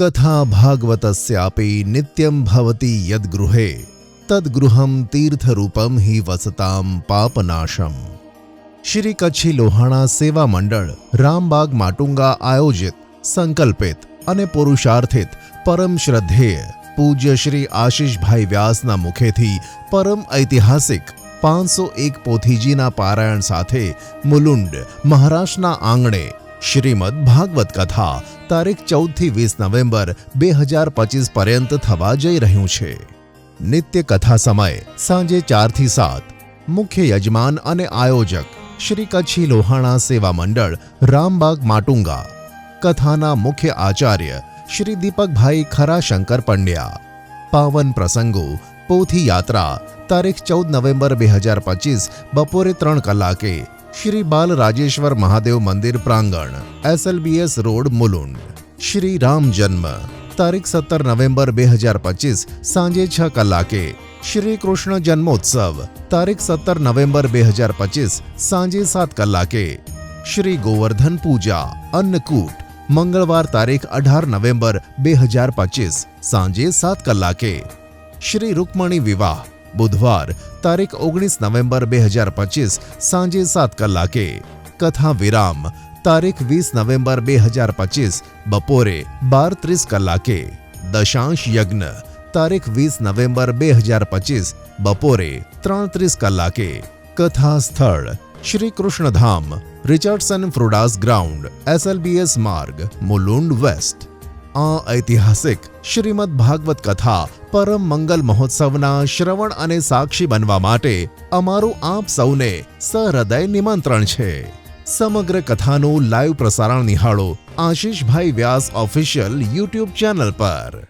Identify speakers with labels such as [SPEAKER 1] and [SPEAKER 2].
[SPEAKER 1] કથા ભાગવતસ્યાપી નિત્યમ ભવતી યદગૃહે તદગૃહમ તીર્થરૂપમ હિ વસતામ પાપનાશમ શ્રી કચ્છી લોહાણા સેવા મંડળ રામબાગ માટુંગા આયોજિત સંકલ્પિત અને પુરુષાર્થિત પરમ શ્રદ્ધેય પૂજ્ય શ્રી આશીષભાઈ વ્યાસના મુખેથી પરમ ઐતિહાસિક પાંચસો એક પોથીજીના પારાયણ સાથે મુલુંડ મહારાષ્ટ્રના આંગણે શ્રીમદ ભાગવત કથા, તારીખ ચૌદથી વીસ નવેમ્બર બે હજાર પચીસ પર્યંત થવા જઈ રહ્યું છે. નિત્ય કથા સમય, સાંજે ચારથી સાત. મુખ્ય યજમાન અને આયોજક, શ્રી કચ્છી લોહાણા સેવા મંડળ, રામબાગ માટુંગા. કથાના મુખ્ય આચાર્ય, શ્રી દીપકભાઈ ખરાશંકર પંડ્યા. પાવન પ્રસંગો, પોથી યાત્રા, તારીખ ચૌદ નવેમ્બર બે હજાર પચીસ, બપોરે ત્રણ કલાકે. શ્રી બાલ રાજેશ્વર મહાદેવ મંદિર પ્રાંગણ એસએલબીએસ રોડ મુલુંડ શ્રી રામ જન્મ તારીખ સત્તર નવેમ્બર બે હજાર પચીસ સાંજે છ કલાકે શ્રી કૃષ્ણ જન્મોત્સવ તારીખ સત્તર નવેમ્બર બે હજાર પચીસ સાંજે સાત કલાકે શ્રી ગોવર્ધન પૂજા અન્નકૂટ મંગળવાર તારીખ અઢાર નવેમ્બર બે હજાર પચીસ સાંજે સાત કલાકે શ્રી રૂકમણી વિવાહ બુધવાર તારીખ ઓગણીસ નવેમ્બર બે હજાર પચીસ સાંજે સાત કલાકે કથા વિરામ તારીખ વીસ નવેમ્બર બે હજાર પચીસ બપોરે બાર ત્રીસ કલાકે દશાંશ યજ્ઞ તારીખ વીસ નવેમ્બર બે હજાર પચીસ બપોરે ત્રણ ત્રીસ કલાકે કથા સ્થળ શ્રી કૃષ્ણધામ રિચર્ડસન ફ્રુડાસ ગ્રાઉન્ડ એસએલબીએસ માર્ગ મુલુંડ વેસ્ટ આ ઐતિહાસિક શ્રીમદ ભાગવત કથા પરમ મંગલ મહોત્સવના શ્રવણ અને સાક્ષી બનવા માટે અમારું આપ સૌને સહૃદય નિમંત્રણ છે. સમગ્ર કથાનું લાઈવ પ્રસારણ નિહાળો આશીષભાઈ વ્યાસ ઓફિશિયલ યુટ્યુબ ચેનલ પર.